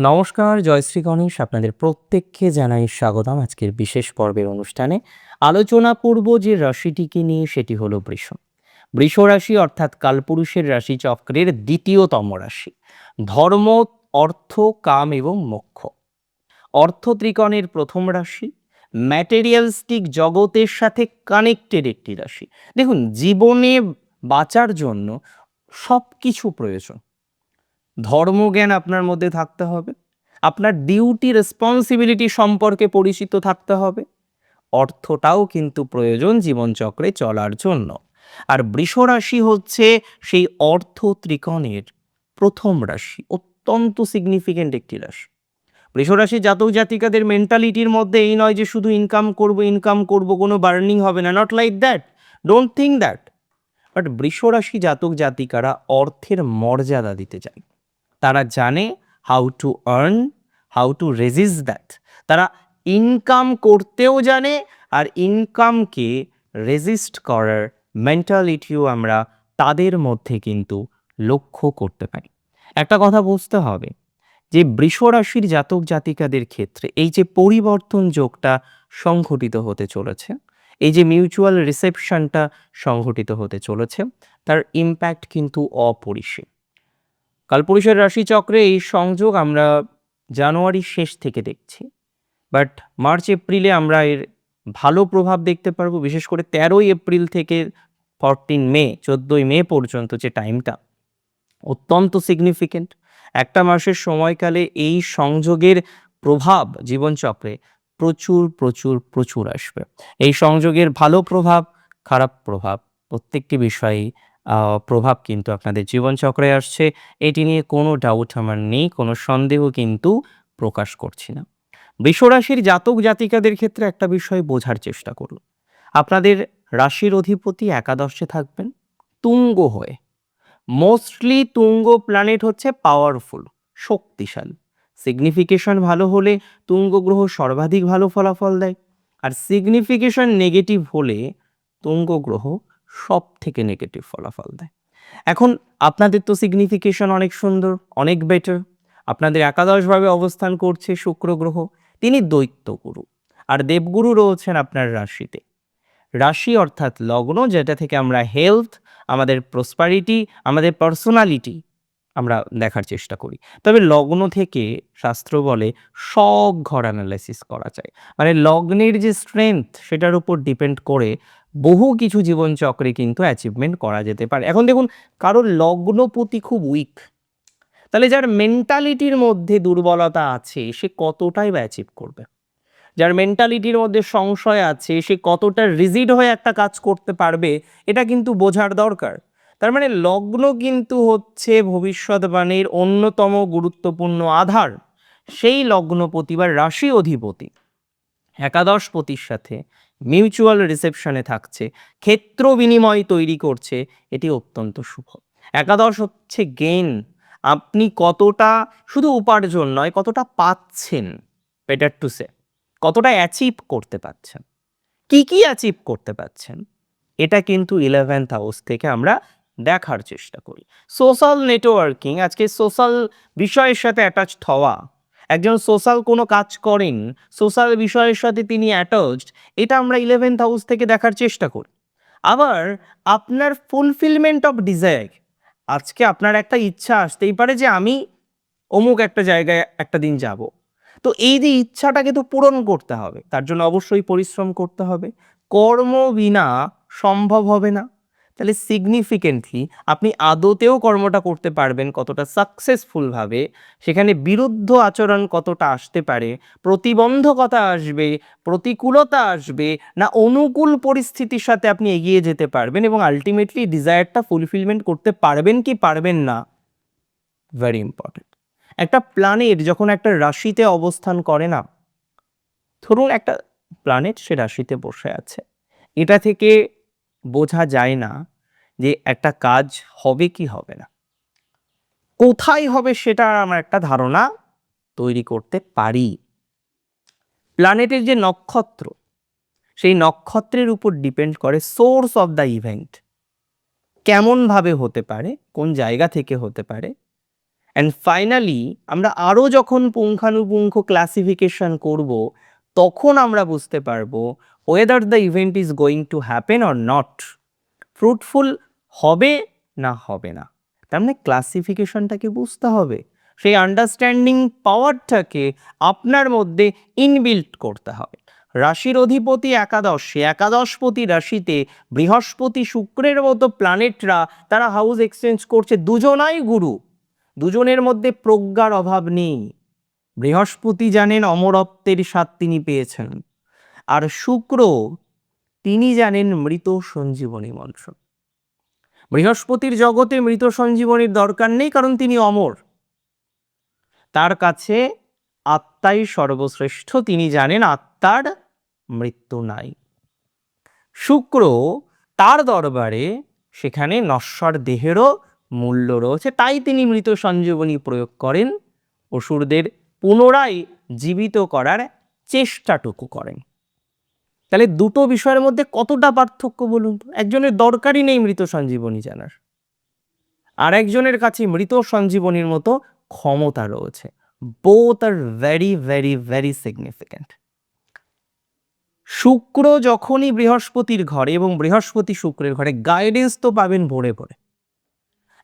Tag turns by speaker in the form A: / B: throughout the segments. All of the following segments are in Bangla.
A: নমস্কার জয়শ্রী গণেশ। আপনাদের প্রত্যেককে জানাই স্বাগতম আজকের বিশেষ পর্বের অনুষ্ঠানে। আলোচনা করব যে রাশিটিকে নিয়ে সেটি হলো বৃষ। বৃষ রাশি অর্থাৎ কালপুরুষের রাশি চক্রের দ্বিতীয়তম রাশি। ধর্ম, অর্থ, কাম এবং মোক্ষ। অর্থ ত্রিকোণের প্রথম রাশি। ম্যাটেরিয়ালস্টিক জগতের সাথে কানেক্টেড একটি রাশি। দেখুন, জীবনে বাঁচার জন্য সব কিছু প্রয়োজন। ধর্মজ্ঞান আপনার মধ্যে থাকতে হবে। আপনার ডিউটি রেসপন্সিবিলিটি সম্পর্কে পরিচিত থাকতে হবে। অর্থটাও কিন্তু প্রয়োজন জীবনচক্রে চলার জন্য। আর বৃষ রাশি হচ্ছে সেই অর্থ ত্রিকোণের প্রথম রাশি, অত্যন্ত সিগনিফিকেন্ট একটি রাশি। বৃষ রাশি জাতক জাতিকাদের মেন্টালিটির মধ্যে এই নয় যে শুধু ইনকাম করব ইনকাম করব, কোনো বার্নিং হবে না not like that don't think that but বৃষ রাশি জাতক জাতিকারা অর্থের মর্যাদা দিতে চায়। তারা জানে how to earn how to resist that তারা ইনকাম করতেও জানে আর ইনকামকে রেজিস্ট করার মেন্টালিটিও আমরা তাদের মধ্যে কিন্তু লক্ষ্য করতে পারি। একটা কথা বুঝতে হবে যে বৃষ রাশির জাতক জাতিকাদের ক্ষেত্রে এই যে পরিবর্তন যোগটা সংঘটিত হতে চলেছে, এই যে মিউচুয়াল রিসেপশনটা সংঘটিত হতে চলেছে, তার ইম্প্যাক্ট কিন্তু অপরিসীম। কালপুরুষের রাশিচক্রে এই সংযোগ আমরা জানুয়ারির শেষ থেকে দেখছি। বাট মার্চ, এপ্রিলে আমরা এর ভালো প্রভাব দেখতে পারব, বিশেষ করে তেরোই এপ্রিল থেকে ফরটিন মে, চোদ্দোই মে পর্যন্ত যে টাইমটা অত্যন্ত সিগনিফিকেন্ট একটা মাসের সময়কালে এই সংযোগের প্রভাব জীবনচক্রে প্রচুর প্রচুর প্রচুর আসবে। এই সংযোগের ভালো প্রভাব, খারাপ প্রভাব প্রত্যেকটি বিষয়েই প্রভাব কিন্তু আপনাদের জীবনচক্রে আসছে। এটি নিয়ে কোনো ডাউট আমার নেই, কোনো সন্দেহ কিন্তু প্রকাশ করছি না। বৃষরাশির জাতক জাতিকাদের ক্ষেত্রে একটা বিষয় বোঝার চেষ্টা করুন। আপনাদের রাশির অধিপতি একাদশে থাকবেন, তুঙ্গ হয়ে। মোস্টলি তুঙ্গ প্ল্যানেট হচ্ছে পাওয়ারফুল শক্তিশালী। সিগনিফিকেশন ভালো হলে তুঙ্গ গ্রহ সর্বাধিক ভালো ফলাফল দেয়। আর সিগনিফিকেশন নেগেটিভ হলে তুঙ্গ গ্রহ সব থেকে নেগেটিভ ফলাফল দেয়। এখন আপনাদের তো সিগনিফিকেশন অনেক সুন্দর, অনেক বেটার আপনাদের একাদশভাবে অবস্থান করছে শুক্র গ্রহ, তিনি দৈত্যগুরু আর দেবগুরু রয়েছেন আপনার রাশিতে। রাশি অর্থাৎ লগ্ন, যেটা থেকে আমরা হেলথ আমাদের প্রসপারিটি আমাদের পার্সোনালিটি আমরা দেখার চেষ্টা করি। তবে লগ্ন থেকে শাস্ত্র বলে সব ঘর অ্যানালাইসিস করা যায়। মানে লগ্নের যে স্ট্রেংথ সেটার উপর ডিপেন্ড করে বহু কিছু জীবনচক্রে কিন্তু অ্যাচিভমেন্ট করা যেতে পারে। এখন দেখুন, কারোর লগ্নপতি খুব উইক তাহলে যার মেন্টালিটির মধ্যে দুর্বলতা আছে, সে কতটাই বা অ্যাচিভ করবে? যার মেন্টালিটির মধ্যে সংশয় আছে, সে কতটা রিজিড হয়ে একটা কাজ করতে পারবে, এটা কিন্তু বোঝার দরকার। তার মানে লগ্ন কিন্তু হচ্ছে ভবিষ্যৎবাণীর অন্যতম গুরুত্বপূর্ণ আধার। সেই লগ্নপতি বা রাশি অধিপতি একাদশপতির সাথে মিউচুয়াল রিসেপশনে থাকছে, ক্ষেত্র বিনিময় তৈরি করছে, এটি অত্যন্ত শুভ। একাদশ হচ্ছে গেইন আপনি কতটা, শুধু উপার্জন নয়, কতটা পাচ্ছেন বেটার টু সে কতটা অ্যাচিভ করতে পারছেন কি কি অ্যাচিভ করতে পারছেন এটা কিন্তু ইলেভেন্থ হাউস থেকে আমরা দেখার চেষ্টা করি। সোশ্যাল নেটওয়ার্কিং আজকে সোশ্যাল বিষয়ের সাথে অ্যাটাচড হওয়া একজন সোশ্যাল কোনো কাজ করেন সোশ্যাল বিষয়ের সাথে তিনি অ্যাটাচড এটা আমরা ইলেভেন্থ হাউস থেকে দেখার চেষ্টা করি। আবার আপনার ফুলফিলমেন্ট অফ ডিজায়ার আজকে আপনার একটা ইচ্ছা আসতেই পারে যে আমি অমুক একটা জায়গায় একটা দিন যাব। তো এই যে ইচ্ছাটাকে তো পূরণ করতে হবে, তার জন্য অবশ্যই পরিশ্রম করতে হবে। কর্ম বিনা সম্ভব হবে না। তাহলে সিগনিফিকেন্টলি আপনি আদতেও কর্মটা করতে পারবেন কতটা সাকসেসফুলভাবে সেখানে বিরুদ্ধ আচরণ কতটা আসতে পারে, প্রতিবন্ধকতা আসবে, প্রতিকূলতা আসবে, না অনুকূল পরিস্থিতির সাথে আপনি এগিয়ে যেতে পারবেন এবং আলটিমেটলি ডিজায়ারটা ফুলফিলমেন্ট করতে পারবেন কি পারবেন না? ভেরি ইম্পর্টেন্ট একটা প্ল্যানেট যখন একটা রাশিতে অবস্থান করে না, ধরুন একটা প্ল্যানেট সে রাশিতে বসে আছে, এটা থেকে বোঝা যায় না যে একটা কাজ হবে কি হবে না। কোথায় হবে সেটা আমরা একটা ধারণা তৈরি করতে পারি। প্ল্যানেটের যে নক্ষত্র, সেই নক্ষত্রের উপর ডিপেন্ড করে সোর্স অফ দ্য ইভেন্ট কেমনভাবে হতে পারে, কোন জায়গা থেকে হতে পারে। অ্যান্ড ফাইনালি আমরা আরও যখন পুঙ্খানুপুঙ্খ ক্লাসিফিকেশন করব তখন আমরা বুঝতে পারব whether the event is going to happen or not fruitful হবে না হবে না। তার মানে ক্লাসিফিকেশনটাকে বুঝতে হবে। সেই আন্ডারস্ট্যান্ডিং পাওয়ারটাকে আপনার মধ্যে ইনবিল্ট করতে হবে। রাশির অধিপতি একাদশ সে একাদশপতি রাশিতে বৃহস্পতি শুক্রের মতো প্ল্যানেটরা তারা হাউস এক্সচেঞ্জ করছে, দুজনাই গুরু। দুজনের মধ্যে প্রজ্ঞার অভাব নেই। বৃহস্পতি জানেন অমরত্বের স্বাদ তিনি পেয়েছেন, আর শুক্র তিনি জানেন মৃত সঞ্জীবনী মন্ত্র। বৃহস্পতির জগতে মৃত সঞ্জীবনীর দরকার নেই, কারণ তিনি অমর। তার কাছে আত্মাই সর্বশ্রেষ্ঠ, তিনি জানেন আত্মার মৃত্যু নাই। শুক্র তার দরবারে সেখানে নশ্বর দেহেরও মূল্য রয়েছে, তাই তিনি মৃত সঞ্জীবনী প্রয়োগ করেন অসুরদের পুনরায় জীবিত করার চেষ্টাটুকু করেন। তাহলে দুটো বিষয়ের মধ্যে কতটা পার্থক্য বলুন তো? একজনের দরকারই নেই মৃত সঞ্জীবনী জানার। আর একজনের কাছে মৃত সঞ্জীবনীর মতো ক্ষমতা রয়েছে। Both are very very very significant শুক্র যখনই বৃহস্পতির ঘরে এবং বৃহস্পতি শুক্রের ঘরে গাইডেন্স তো পাবেন ভরে ভরে।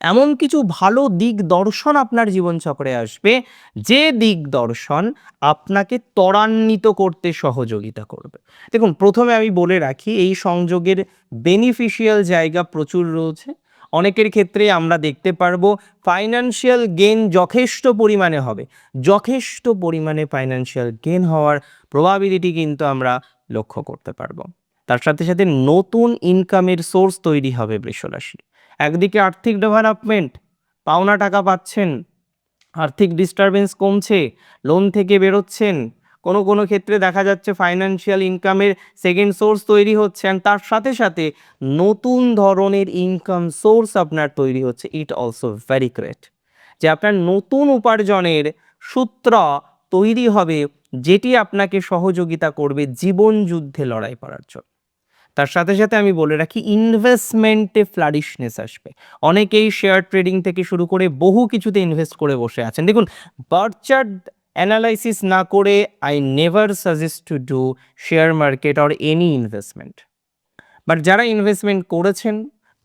A: এমন কিছু ভালো দিক দর্শন আপনার জীবনচক্রে আসবে। যে দিক দর্শন আপনাকে ত্বরান্বিত করতে সহযোগিতা করবে। দেখুন, প্রথমে আমি বলে রাখি, এই সংযোগের বেনিফিশিয়াল জায়গা প্রচুর রয়েছে। অনেকের ক্ষেত্রে আমরা দেখতে পারব ফাইন্যান্সিয়াল গেন যথেষ্ট পরিমাণে হবে। যথেষ্ট পরিমাণে ফাইন্যান্সিয়াল গেন হওয়ার প্রবাবিলিটি কিন্তু আমরা লক্ষ্য করতে পারব। তার সাথে সাথে নতুন ইনকামের সোর্স তৈরি হবে বৃষরাশি একদিকে আর্থিক ডেভেলপমেন্ট, পাওনা টাকা পাচ্ছেন, আর্থিক ডিস্টারবেন্স কমছে লোন থেকে বেরোচ্ছেন। কোনো কোনো ক্ষেত্রে দেখা যাচ্ছে ফাইন্যান্সিয়াল ইনকামের সেকেন্ড সোর্স তৈরি হচ্ছে অ্যান্ড তার সাথে সাথে নতুন ধরনের ইনকাম সোর্স আপনার তৈরি হচ্ছে। ইট অলসো ভেরি গ্রেট যে আপনার নতুন উপার্জনের সূত্র তৈরি হবে, যেটি আপনাকে সহযোগিতা করবে জীবন যুদ্ধে লড়াই করার জন্য। তার সাথে সাথে আমি বলে রাখি ইনভেস্টমেন্টে ফ্লারিশনেস আসবে। অনেকেই শেয়ার ট্রেডিং থেকে শুরু করে বহু কিছুতে ইনভেস্ট করে বসে আছেন। দেখুন, বার্চার্ড অ্যানালাইসিস না করে I never suggest to do share market or any investment but যারা ইনভেস্টমেন্ট করেছেন,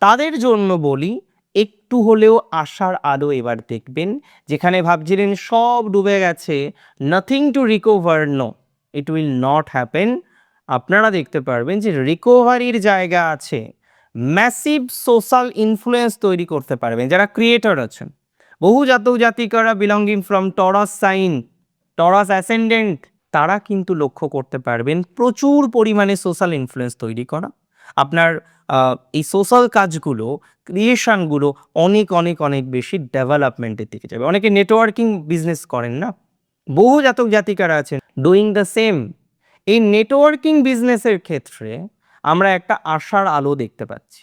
A: তাদের জন্য বলি, একটু হলেও আশার আলো এবার দেখবেন, যেখানে ভাবছিলেন সব ডুবে গেছে nothing to recover no it will not happen আপনারা দেখতে পারবেন যে রিকভারির জায়গা আছে। ম্যাসিভ সোশ্যাল ইনফ্লুয়েন্স তৈরি করতে পারবেন, যারা ক্রিয়েটর আছেন। বহু জাতক জাতিকারা belonging from Taurus sign Taurus ascendant তারা কিন্তু লক্ষ্য করতে পারবেন প্রচুর পরিমাণে সোশ্যাল ইনফ্লুয়েন্স তৈরি করা। আপনার এই সোশ্যাল কাজগুলো ক্রিয়েশনগুলো অনেক অনেক অনেক বেশি ডেভেলপমেন্টের দিকে যাবে। অনেকে নেটওয়ার্কিং বিজনেস করেন না। বহু জাতক জাতিকারা আছেন ডুইং দ্য সেম এই নেটওয়ার্কিং বিজনেসের ক্ষেত্রে আমরা একটা আশার আলো দেখতে পাচ্ছি।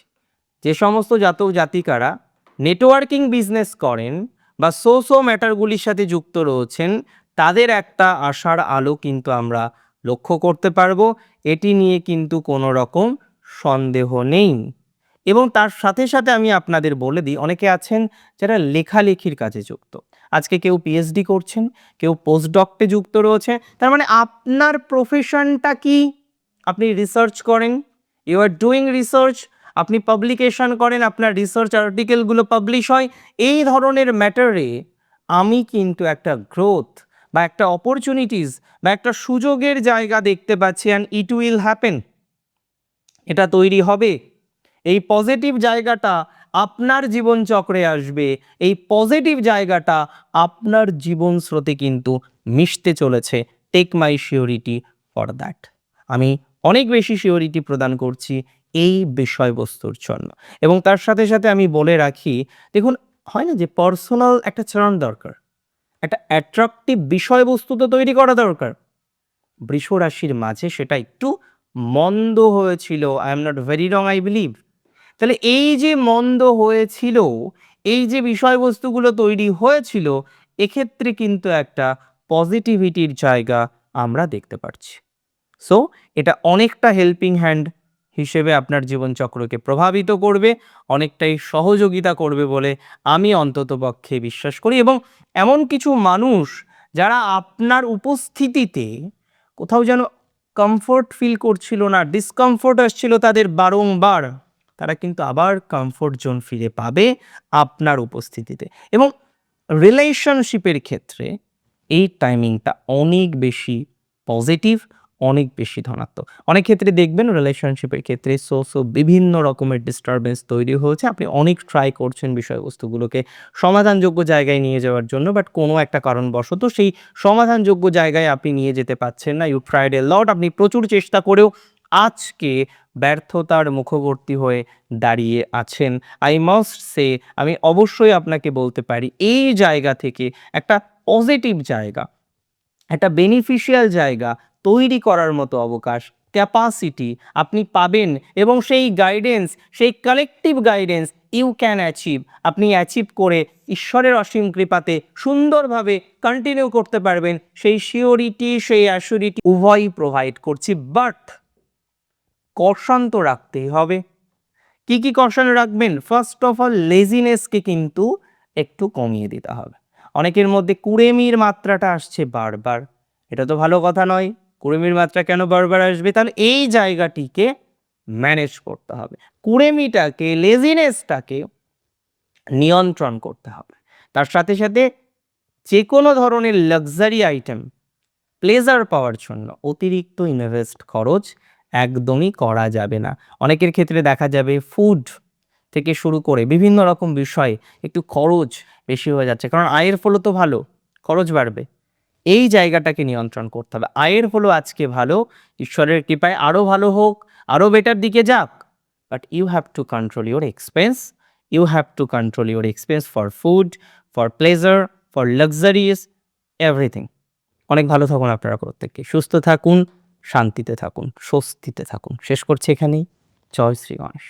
A: যে সমস্ত জাত জাতিকারা নেটওয়ার্কিং বিজনেস করেন বা সো সো ম্যাটারগুলির সাথে যুক্ত রয়েছেন, তাদের একটা আশার আলো কিন্তু আমরা লক্ষ্য করতে পারব। এটি নিয়ে কিন্তু কোনো রকম সন্দেহ নেই। এবং তার সাথে সাথে আমি আপনাদের বলে দিই, অনেকে আছেন যারা লেখালেখির কাজে যুক্ত। আজকে কেউ পিএইচডি করছেন, কেউ পোস্ট ডক্টে যুক্ত রয়েছে, তার মানে আপনার প্রফেশনটা কি? আপনি রিসার্চ করেন ইউ আর ডুইং রিসার্চ আপনি পাবলিকেশন করেন, আপনার রিসার্চ আর্টিকেলগুলো পাবলিশ হয়, এই ধরনের ম্যাটারে আমি কিন্তু একটা গ্রোথ বা একটা অপরচুনিটিস বা একটা সুযোগের জায়গা দেখতে পাচ্ছি অ্যান্ড ইট উইল হ্যাপেন এটা তৈরি হবে এই পজিটিভ জায়গাটা আপনার জীবন চক্রে আসবে। এই পজিটিভ জায়গাটা আপনার জীবন স্রোতে কিন্তু মিশতে চলেছে। Take my surety for that আমি অনেক বেশি শিওরিটি প্রদান করছি এই বিষয়বস্তুর জন্য। এবং তার সাথে সাথে আমি বলে রাখি, দেখুন, হয় না যে পার্সোনাল একটা চরণ দরকার? একটা অ্যাট্রাকটিভ বিষয়বস্তু তো তৈরি করা দরকার। বৃষ রাশির মাঝে সেটা একটু মন্দ হয়েছিল। I am not very wrong I believe তাহলে এই যে মন্দ হয়েছিল, এই যে বিষয়বস্তুগুলো তৈরি হয়েছিল, এক্ষেত্রে কিন্তু একটা পজিটিভিটির জায়গা আমরা দেখতে পাচ্ছি সো এটা অনেকটা হেল্পিং হ্যান্ড হিসেবে আপনার জীবনচক্রকে প্রভাবিত করবে, অনেকটাই সহযোগিতা করবে বলে আমি অন্ততপক্ষে বিশ্বাস করি এবং এমন কিছু মানুষ যারা আপনার উপস্থিতিতে কোথাও যেন কমফোর্ট ফিল করছিল না ডিসকমফোর্ট আসছিল তাদের বারংবার তারা কিন্তু আবার কমফোর্ট জোন ফিরে পাবে আপনার উপস্থিতিতে। এবং রিলেশনশিপের ক্ষেত্রে এই টাইমিংটা অনেক বেশি পজিটিভ অনেক বেশি ধনাত্মক। অনেক ক্ষেত্রে দেখবেন রিলেশনশিপের ক্ষেত্রে সো সো বিভিন্ন রকমের ডিস্টারবেন্স তৈরি হয়েছে। আপনি অনেক ট্রাই করছেন বিষয়বস্তুগুলোকে সমাধানযোগ্য জায়গায় নিয়ে যাওয়ার জন্য বাট কোনো একটা কারণবশত সেই সমাধানযোগ্য জায়গায় আপনি নিয়ে যেতে পারছেন না। ইউ ট্রাইড এ লট আপনি প্রচুর চেষ্টা করেও আজকে ব্যর্থতার মুখবর্তী হয়ে দাঁড়িয়ে আছেন। আই মাস্ট সে আমি অবশ্যই আপনাকে বলতে পারি, এই জায়গা থেকে একটা পজিটিভ জায়গা, একটা বেনিফিশিয়াল জায়গা তৈরি করার মতো অবকাশ ক্যাপাসিটি আপনি পাবেন এবং সেই গাইডেন্স সেই collective guidance you can achieve আপনি অ্যাচিভ করে ঈশ্বরের অসীম কৃপাতে সুন্দরভাবে কন্টিনিউ করতে পারবেন, সেই শিওরিটি সেই অ্যাসিউরিটি উভয়ই প্রোভাইড করছি। বাট কর্ষণ তো রাখতেই হবে। কি কি কর্ষণ রাখবেন? ফার্স্ট অফ অল লেজিনেসকে কিন্তু একটু কমিয়ে দিতে হবে। অনেকের মধ্যে কুড়েমির মাত্রাটা আসছে বারবার। এটা তো ভালো কথা নয়। কুড়েমির মাত্রা কেন বারবার আসবে? তাহলে এই জায়গাটিকে ম্যানেজ করতে হবে। কুড়েমিটাকে লেজিনেসটাকে নিয়ন্ত্রণ করতে হবে। তার সাথে সাথে যে কোনো ধরনের লাক্সারি আইটেম প্লেজার পাওয়ার জন্য অতিরিক্ত ইনভেস্ট খরচ একদমই করা যাবে না। অনেকের ক্ষেত্রে দেখা যাবে ফুড থেকে শুরু করে বিভিন্ন রকম বিষয়ে একটু খরচ বেশি হয়ে যাচ্ছে। কারণ আয়ের ফলও তো ভালো, খরচ বাড়বে। এই জায়গাটাকে নিয়ন্ত্রণ করতে হবে। আয়ের ফলও আজকে ভালো, ঈশ্বরের কৃপায় আরও ভালো হোক আরও বেটার দিকে যাক। But you have to control your expense you have to control your expense for food for pleasure for luxuries everything অনেক ভালো থাকুন আপনারা প্রত্যেককে। সুস্থ থাকুন। শান্তিতে থাকুন স্বস্তিতে থাকুন। শেষ করছি এখানেই। জয় শ্রী গণেশ।